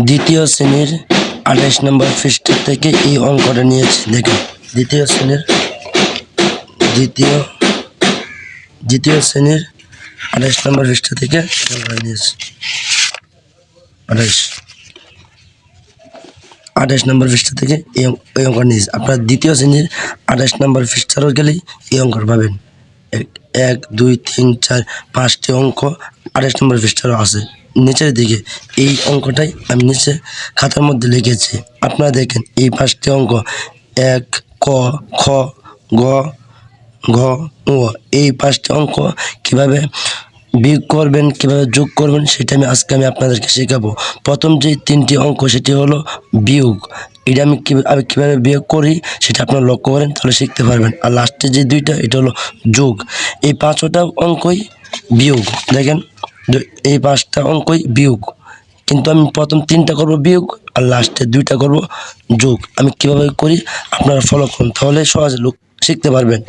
দ্বিতীয় শ্রেণির আঠাশ নম্বর পৃষ্ঠ থেকে এই অঙ্কটা নিয়েছি দেখুন দ্বিতীয় শ্রেণির, দ্বিতীয় দ্বিতীয় শ্রেণির আঠাশ নম্বর পৃষ্ঠ থেকে নিয়েছি। আঠাশ আঠাশ নম্বর পৃষ্ঠা থেকে এই অঙ্ক- এই অঙ্ক নিয়েছি। আপনার দ্বিতীয় শ্রেণির আঠাশ নম্বর পৃষ্ঠারও গেলেই এই অঙ্ক পাবেন। এক, দুই, তিন, চার, পাঁচটি অঙ্ক আঠাশ নম্বর পৃষ্ঠারও আছে। নিচের দিকে, এই অঙ্কটাই আমি নিচে খাতার মধ্যে লিখেছি। আপনারা দেখেন, এই পাঁচটি অঙ্ক, এক, ক, খ, গ, ঘ ও এই পাঁচটি অঙ্ক কীভাবে বিয়োগ করবেন, কীভাবে যোগ করবেন, সেটা আমি আজকে আমি আপনাদেরকে শেখাবো। প্রথম যে তিনটি অঙ্ক, সেটি হলো বিয়োগ। এটা আমি আমি কীভাবে বিয়োগ করি, সেটা আপনারা লক্ষ্য করেন, তাহলে শিখতে পারবেন। আর লাস্টে যে দুইটা, এটা হলো যোগ। এই পাঁচটা অঙ্কই বিয়োগ। দেখেন এই পাঁচটা অঙ্কই বিয়োগ। কিন্তু আমি প্রথম তিনটা করব বিয়োগ আর লাস্টে দুইটা করব যোগ। আমি কীভাবে করি? আপনারা ফলো করুন, তাহলে সহজে লোক শিখতে পারবেন।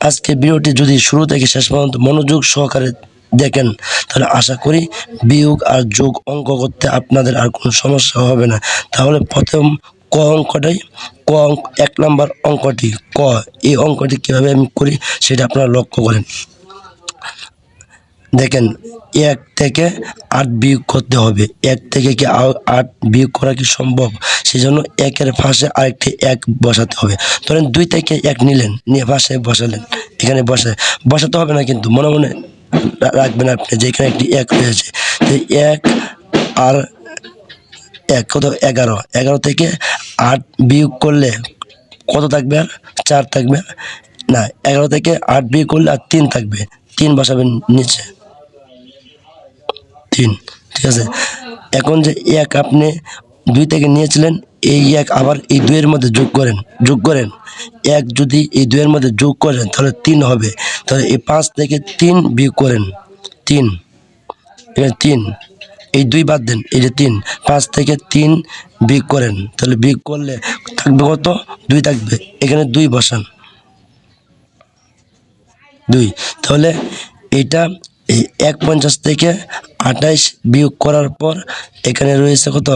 আজকে ভিডিওটি যদি শুরু থেকে শেষ পর্যন্ত মনোযোগ সহকারে দেখেন, তাহলে আশা করি বিয়োগ আর যোগ অঙ্ক করতে আপনাদের আর কোনো সমস্যা হবে না। তাহলে প্রথম ক অঙ্কটাই, ক অঙ্ক, এক নম্বর অঙ্কটি ক। এই অঙ্কটি কীভাবে আমি করি সেটা আপনারা লক্ষ্য করেন। দেখেন, এক থেকে আট বিয়োগ করতে হবে। এক থেকে কি আট বিয়োগ করা কি সম্ভব? সেজন্য একের পাশে আরেকটি এক বসাতে হবে। ধরেন দুই থেকে এক নিলেন, নিয়ে পাশে বসালেন, এখানে বসে। বসাতে হবে না কিন্তু, মনে মনে রাখবেন আপনি যে এখানে একটি এক রয়েছে। এক আর এক, কত? এগারো। এগারো থেকে আট বিয়োগ করলে কত থাকবে আর? চার থাকবে। না, এগারো থেকে আট বিয়োগ করলে আর তিন থাকবে। তিন বসাবেন নিচে। তিন, ঠিক আছে? এখন যে এক আপনি দুই থেকে নিয়েছিলেন, এই এক আবার এই দুইয়ের মধ্যে যোগ করেন যোগ করেন। এক যদি এই দুইয়ের মধ্যে যোগ করেন, তাহলে তিন হবে। তাহলে এই পাঁচ থেকে তিন বিয়োগ করেন, তিন। তিন। এই দুই বাদ দেন, এই যে তিন। পাঁচ থেকে তিন বিয়োগ করেন, তাহলে বিয়োগ করলে থাকবে কত? দুই থাকবে। এখানে দুই বসান। দুই। তাহলে এটা এই এক পঞ্চাশ থেকে আঠাইশ বিয়োগ করার পর এখানে রয়েছে কত?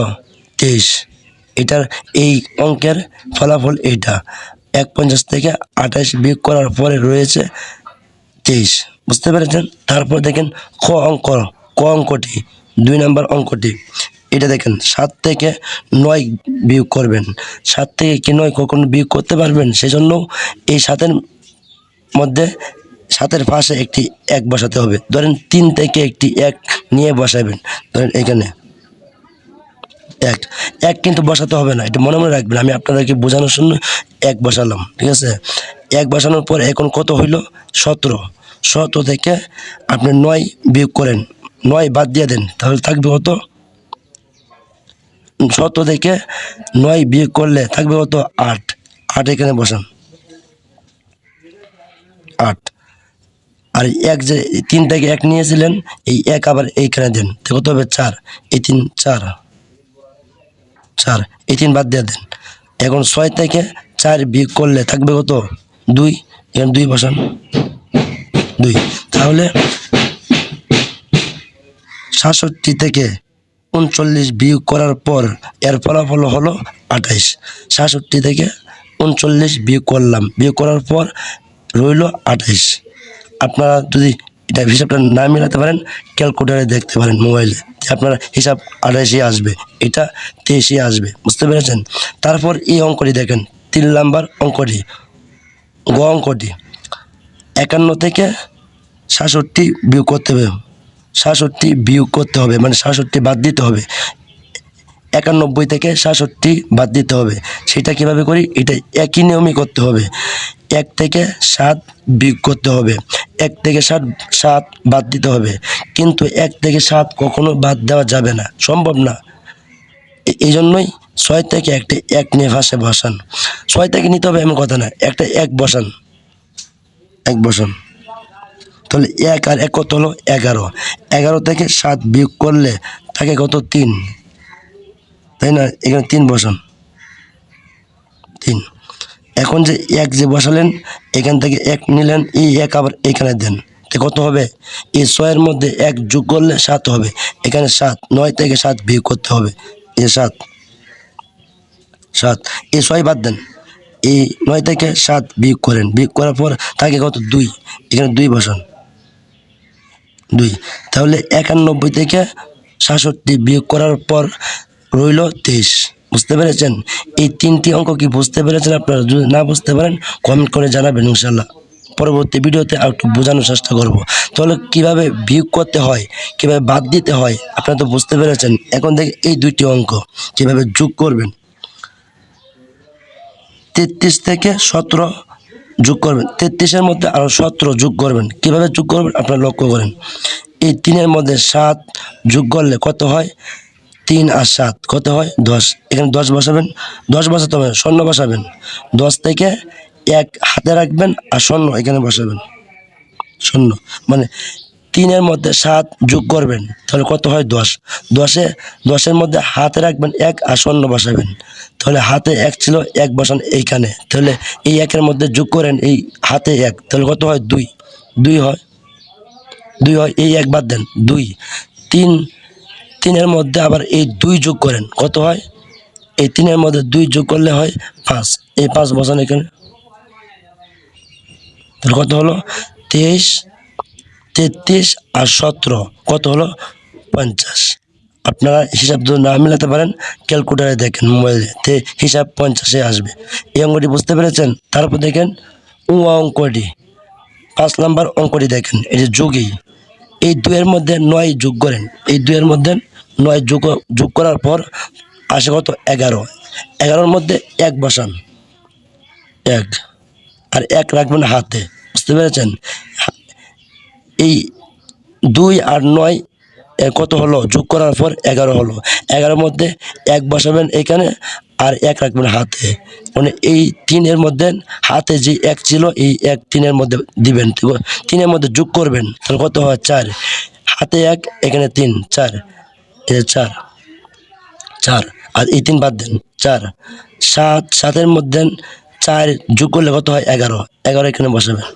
তেইশ। এটার এই অঙ্কের ফলাফল এইটা। এক পঞ্চাশ থেকে আঠাইশ বিয়োগ করার পরে রয়েছে তেইশ। বুঝতে পেরেছেন? তারপর দেখেন ক অঙ্ক। ক অঙ্কটি, দুই নম্বর অঙ্কটি। এটা দেখেন, সাত থেকে নয় বিয়োগ করবেন। সাত থেকে কি নয় কখনো বিয়োগ করতে পারবেন? সেজন্য এই সাতের মধ্যে সাতের পাশে একটি এক বসাতে হবে। ধরেন তিন থেকে একটি এক নিয়ে বসাবেন। ধরেন এখানে এক। এক কিন্তু বসাতে হবে না, এটা মনে মনে রাখবেন। আমি আপনাদেরকে বোঝানোর জন্য এক বসালাম, ঠিক আছে? এক বসানোর পর এখন কত হইল? সতেরো। সতেরো থেকে আপনি নয় বিয়োগ করেন, নয় বাদ দিয়ে দেন, তাহলে থাকবে কত? সতেরো থেকে নয় বিয়োগ করলে থাকবে কত? আট। আট এখানে বসান। আট। আর এক যে তিন থেকে এক নিয়েছিলেন, এই এক আবার এইখানে দেন। কত হবে চার, এই তিন চার চার, এই তিন বাদ দিয়ে দেন। এখন ছয় থেকে চার বিয়োগ করলে থাকবে কত? দুই, এখানে দুই বসান। দুই। তাহলে সাতষট্টি থেকে উনচল্লিশ বিয়োগ করার পর এর ফলাফল হলো আঠাইশ। সাতষট্টি থেকে উনচল্লিশ বিয়োগ করলাম। বিয়োগ করার পর রইল আঠাইশ। আপনারা যদি এটা হিসাবটা না মেলাতে পারেন, ক্যালকুলেটারে দেখতে পারেন মোবাইলে যে আপনার হিসাব আঠাইশে আসবে, এটা তেইশে আসবে, বুঝতে পেরেছেন? তারপর এই অঙ্কটি দেখেন, তিন নাম্বার অঙ্কটি, গ অঙ্কটি, একান্ন থেকে সাতষট্টি বিয়োগ করতে হবে, সাতষট্টি বিয়োগ করতে হবে মানে সাতষট্টি বাদ দিতে হবে। একানব্বই থেকে সাতষট্টি বাদ দিতে হবে। সেটা কীভাবে করি? এটা একই নিয়মই করতে হবে। এক থেকে সাত বিয়োগ করতে হবে। এক থেকে সাত সাত বাদ দিতে হবে। কিন্তু এক থেকে সাত কখনো বাদ দেওয়া যাবে না। সম্ভব না। এই জন্যই ছয় থেকে একটা এক নিয়ে ভাসে বসান। ছয় থেকে নিতে হবে এমন কথা না। একটা এক বসান। এক বসান। তাহলে এক আর এক কত হলো? এগারো। এগারো থেকে সাত বিয়োগ করলে থাকে কত? তিন। তাই না? এখানে তিন বসান। তিন। এখন যে এক যে বসালেন, এখান থেকে এক নিলেন, এই এক আবার এখানে দেন। তো কত হবে? এই ছয়ের মধ্যে এক যোগ করলে সাত হবে। এখানে সাত, নয় থেকে সাত বিয়োগ করতে হবে। এ সাত। সাত। এ ছয় বাদ দেন। এই নয় থেকে সাত বিয়োগ করেন। বিয়োগ করার পর থাকে কত? দুই। এখানে দুই বসান। দুই। তাহলে একানব্বই থেকে সাতষট্টি বিয়োগ করার পর রইল তেইশ। বুঝতে পেরেছেন? এই তিনটি অঙ্ক কি বুঝতে পেরেছেন? আপনারা যদি না বুঝতে পারেন কমেন্ট করে জানাবেন ইনশাল্লাহ পরবর্তী ভিডিওতে আর একটু বোঝানোর চেষ্টা করব। তাহলে কীভাবে বিয়োগ করতে হয়, কীভাবে বাদ দিতে হয়, আপনারা তো বুঝতে পেরেছেন। এখন থেকে এই দুইটি অঙ্ক, কীভাবে যোগ করবেন। তেত্রিশ থেকে সতেরো যোগ করবেন। তেত্রিশের মধ্যে আরও সতেরো যোগ করবেন। কীভাবে যোগ করবেন? আপনারা লক্ষ্য করেন। এই তিনের মধ্যে সাত যোগ করলে কত হয়? তিন আর সাত। কত হয়? দশ। এখানে দশ বসাবেন, দশ বসাতে হবে শূন্য বসাবেন। দশ থেকে এক হাতে রাখবেন আর শূন্য এখানে বসাবেন। শূন্য মানে তিনের মধ্যে সাত যোগ করবেন, তাহলে কত হয়? দশ। দশে, দশের মধ্যে হাতে রাখবেন এক আর শূন্য বসাবেন। তাহলে হাতে এক ছিল, এক বসান এইখানে। তাহলে এই একের মধ্যে যোগ করেন, এই হাতে এক। তাহলে কত হয়? দুই। দুই হয়। দুই হয়, এই এক বাদ দেন, দুই। তিন তিনের মধ্যে আবার এই দুই যোগ করেন, কত হয়? এই তিনের মধ্যে দুই যোগ করলে হয় পাঁচ। এই পাঁচ বসান এখানে। তাহলে কত হলো? তেইশ, তেত্রিশ আর সতেরো। কত হলো? পঞ্চাশ। আপনারা হিসাব যদি না মিলাতে পারেন, ক্যালকুলেটারে দেখেন মোবাইলে, তে হিসাব পঞ্চাশে আসবে। এই অঙ্কটি বুঝতে পেরেছেন? তারপর দেখেন, উ অঙ্কটি। পাঁচ নাম্বার অঙ্কটি দেখেন, এই যে যোগী। এই দুয়ের মধ্যে নয় যোগ করেন। এই দুয়ের মধ্যে নয় যোগ যোগ করার পর আসে কত? এগারো। এগারোর মধ্যে এক বসান। এক। আর এক রাখবেন হাতে। বুঝতে পেরেছেন? এই দুই আর নয় কত হলো? যোগ করার পর এগারো হলো। এগারোর মধ্যে এক বসাবেন এখানে আর এক রাখবেন হাতে। মানে এই তিনের মধ্যে হাতে যে এক ছিল, এই এক তিনের মধ্যে দিবেন। তিনের মধ্যে যোগ করবেন। তাহলে কত হয়? চার। হাতে এক, এখানে তিন। চার। চার। চার। আর এই তিন বাদ দেন। চার। সাত, সাতের মধ্যে চার যোগ করলে কত হয়? এগারো। এগারো এখানে বসাবেন।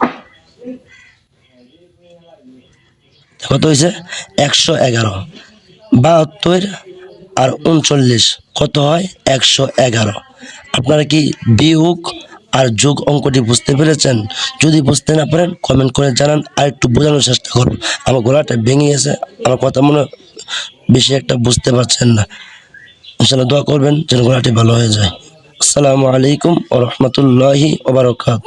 কত হয়েছে? একশো এগারো। বাহাত্তর আর উনচল্লিশ কত হয়? একশো এগারো। আপনারা কি বিয়োগ আর যোগ অঙ্কটি বুঝতে পেরেছেন? যদি বুঝতে না পারেন কমেন্ট করে জানান। আর একটু বোঝানোর চেষ্টা করুন। আমার গলাটা ভেঙে গেছে। আমার কথা মনে বেশি একটা বুঝতে পারছেন না। ইনশাল্লাহ দোয়া করবেন যেন গলাটি ভালো হয়ে যায়। আসসালামু আলাইকুম ও রহমতুল্লাহি ওবরাকাত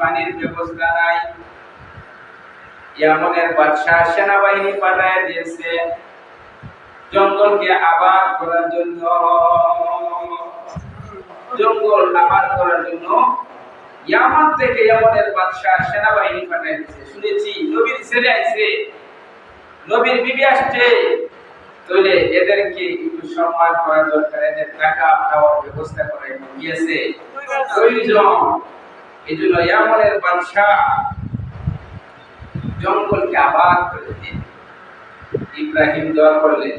পানির ব্যবস্থা নাই। সেনাবাহিনী পাঠায় দিয়েছে। জঙ্গলকে আবাদ করার জন্য। জঙ্গল আবাদ করার জন্য ইয়ামান থেকে ইয়ামানের বাদশাহ সেনাবাহিনী পাঠিয়ে দিয়েছে শুনেছি, নবীর ছেলে নবীর বিবি আসছে। তাহলে এদেরকে একটু সম্মান করা দরকার, এদের টাকা খাওয়ার ব্যবস্থা করা গিয়েছে। প্রয়োজন, এই জন্য ইয়ামানের বাদশাহ জঙ্গলকে আবাদ করে দিন ইব্রাহিম দোয়া করলেন,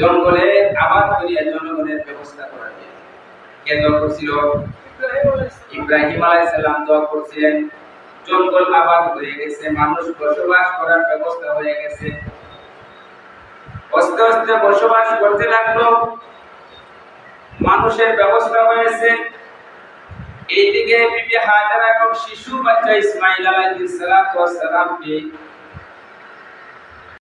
জঙ্গলে আবাদ করিয়া জনগণের ব্যবস্থা করা যায় কে দোয়া করছিল? ইব্রাহিম দোয়া করছিলেন, জঙ্গল আবাদ হয়ে গেছে, মানুষ বসবাস করার ব্যবস্থা হয়ে গেছে। আস্তে আস্তে বসবাস করতে লাগল, মানুষের ব্যবস্থা হয়েছে। এইদিকে বিবি এবং শিশু বাচ্চা ইসমাইল আলাইহিস